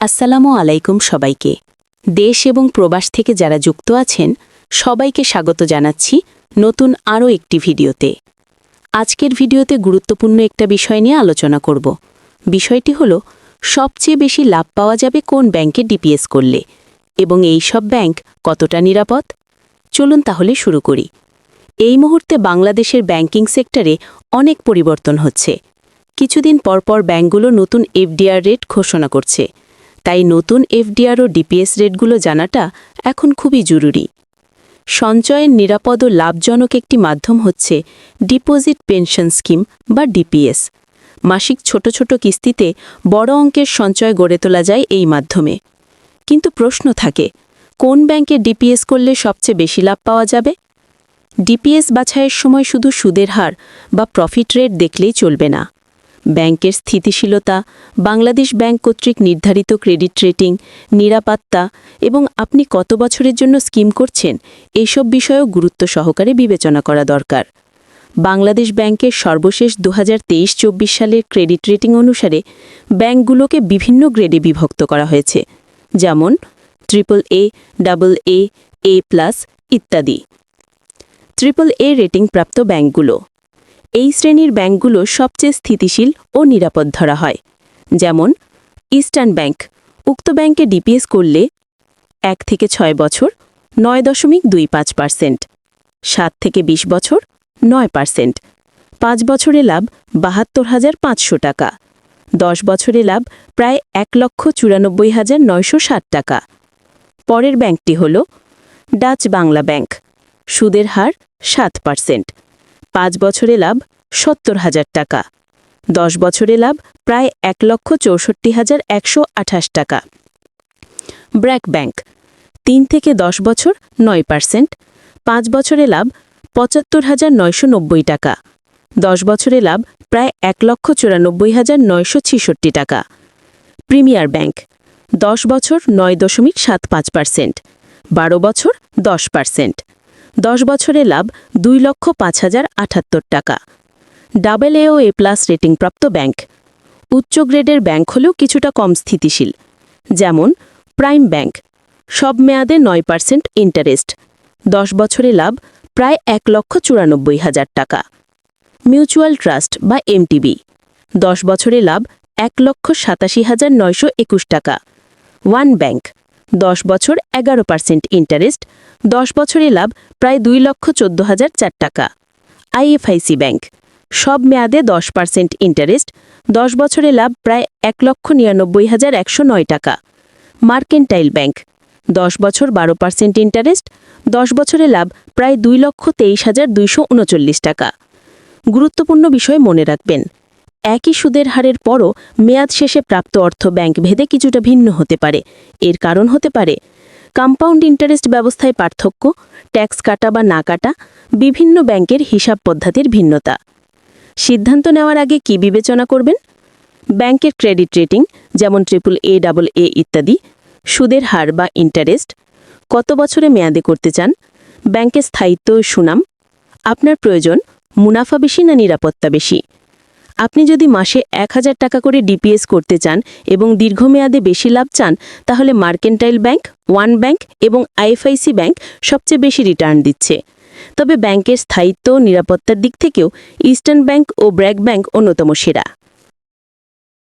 আসসালামু আলাইকুম সবাইকে। দেশ এবং প্রবাস থেকে যারা যুক্ত আছেন, সবাইকে স্বাগত জানাচ্ছি নতুন আরও একটি ভিডিওতে। আজকের ভিডিওতে গুরুত্বপূর্ণ একটা বিষয় নিয়ে আলোচনা করব। বিষয়টি হল, সবচেয়ে বেশি লাভ পাওয়া যাবে কোন ব্যাংকে ডিপিএস করলে এবং এই সব ব্যাংক কতটা নিরাপদ? চলুন তাহলে শুরু করি। এই মুহূর্তে বাংলাদেশের ব্যাংকিং সেক্টরে অনেক পরিবর্তন হচ্ছে। কিছুদিন পরপর ব্যাংকগুলো নতুন এফডিআর রেট ঘোষণা করছে। তাই নতুন এফডিআর ও ডিপিএস রেটগুলো জানাটা এখন খুবই জরুরি। সঞ্চয়ের নিরাপদ ও লাভজনক একটি মাধ্যম হচ্ছে ডিপোজিট পেনশন স্কিম বা ডিপিএস। মাসিক ছোট ছোট কিস্তিতে বড় অঙ্কের সঞ্চয় গড়ে তোলা যায় এই মাধ্যমে। কিন্তু প্রশ্ন থাকে, কোন ব্যাংকে ডিপিএস করলে সবচেয়ে বেশি লাভ পাওয়া যাবে? ডিপিএস বাছাইয়ের সময় শুধু সুদের হার বা প্রফিট রেট দেখলেই চলবে না। ব্যাংকের স্থিতিশীলতা, বাংলাদেশ ব্যাংক কর্তৃক নির্ধারিত ক্রেডিট রেটিং, নিরাপত্তা এবং আপনি কত বছরের জন্য স্কিম করছেন এইসব বিষয়েও গুরুত্ব সহকারে বিবেচনা করা দরকার। বাংলাদেশ ব্যাংকের সর্বশেষ দু হাজার তেইশ চব্বিশ সালের ক্রেডিট রেটিং অনুসারে ব্যাংকগুলোকে বিভিন্ন গ্রেডে বিভক্ত করা হয়েছে, যেমন triple A double A A plus ইত্যাদি। ট্রিপল এ রেটিং প্রাপ্ত ব্যাংকগুলো এই শ্রেণির ব্যাংকগুলো সবচেয়ে স্থিতিশীল ও নিরাপদ ধরা হয়। যেমন, ইস্টার্ন ব্যাংক, উক্ত ব্যাংকে ডিপিএস করলে এক থেকে ছয় বছর নয় দশমিক দুই পাঁচ পার্সেন্ট, সাত থেকে ২০ বছর নয় পার্সেন্ট, পাঁচ বছরে লাভ বাহাত্তর হাজার পাঁচশো টাকা, দশ বছরে লাভ প্রায় এক লক্ষ চুরানব্বই হাজার নয়শো ষাট টাকা। পরের ব্যাংকটি হল ডাচ বাংলা ব্যাংক, সুদের হার সাত পার্সেন্ট। পাঁচ বছরে লাভ সত্তর হাজার টাকা। দশ বছরে লাভ প্রায় এক লক্ষ চৌষট্টি হাজার একশো আঠাশ টাকা। ব্র্যাক ব্যাংক, তিন থেকে দশ বছর নয় পার্সেন্ট, পাঁচ বছরে লাভ পঁচাত্তর হাজার নয়শো নব্বই টাকা। দশ বছরে লাভ প্রায় এক লক্ষ চুরানব্বই হাজার নয়শো ছিষট্টি টাকা। প্রিমিয়ার ব্যাংক, দশ বছর নয় দশমিক সাত পাঁচ পার্সেন্ট, বারো বছর দশ পার্সেন্ট। দশ বছরে লাভ দুই লক্ষ পাঁচ হাজার আটাত্তর টাকা। ডাবল এ ও এ প্লাস রেটিংপ্রাপ্ত ব্যাংক। উচ্চ গ্রেডের ব্যাংক হলেও কিছুটা কম স্থিতিশীল। যেমন, প্রাইম ব্যাংক। সব মেয়াদে নয় পার্সেন্ট ইন্টারেস্ট। দশ বছরে লাভ প্রায় এক লক্ষ চুরানব্বই হাজার টাকা। মিউচুয়াল ট্রাস্ট বা এমটিবি। দশ বছরে লাভ এক লক্ষ সাতাশি হাজার নয়শো একুশ টাকা। One Bank. দশ বছর এগারো পার্সেন্ট ইন্টারেস্ট দশ বছরে লাভ প্রায় দুই লক্ষ চোদ্দ হাজার চার টাকা। আইএফআইসি ব্যাংক, সব মেয়াদে দশ পার্সেন্ট ইন্টারেস্ট দশ বছরে লাভ প্রায় এক লক্ষ নিরানব্বই হাজার একশো নয় টাকা। মার্কেন্টাইল ব্যাংক, দশ বছর বারো পার্সেন্ট ইন্টারেস্ট দশ বছরে লাভ প্রায় দুই লক্ষ তেইশ হাজার দুইশো উনচল্লিশ টাকা। গুরুত্বপূর্ণ বিষয় মনে রাখবেন একই সুদের হারের পরও মেয়াদ শেষে প্রাপ্ত অর্থ ব্যাংক ভেদে কিছুটা ভিন্ন হতে পারে। এর কারণ হতে পারে কম্পাউন্ড ইন্টারেস্ট ব্যবস্থায় পার্থক্য ট্যাক্স কাটা বা না কাটা, বিভিন্ন ব্যাংকের হিসাব পদ্ধতির ভিন্নতা। সিদ্ধান্ত নেওয়ার আগে কি বিবেচনা করবেন? ব্যাংকের ক্রেডিট রেটিং, যেমন ট্রিপল এ, ডাবল এ ইত্যাদি, সুদের হার বা ইন্টারেস্ট কত বছরে মেয়াদে করতে চান, ব্যাংকের স্থায়িত্ব, সুনাম, আপনার প্রয়োজন, মুনাফা বেশি না নিরাপত্তা বেশি? আপনি যদি মাসে এক হাজার টাকা করে ডিপিএস করতে চান এবং দীর্ঘমেয়াদে বেশি লাভ চান, তাহলে মার্কেন্টাইল ব্যাংক, ওয়ান ব্যাংক এবং আইএফআইসি ব্যাংক সবচেয়ে বেশি রিটার্ন দিচ্ছে। তবে ব্যাংকের স্থায়িত্ব নিরাপত্তার দিক থেকেও ইস্টার্ন ব্যাংক ও ব্র্যাক ব্যাংক অন্যতম সেরা।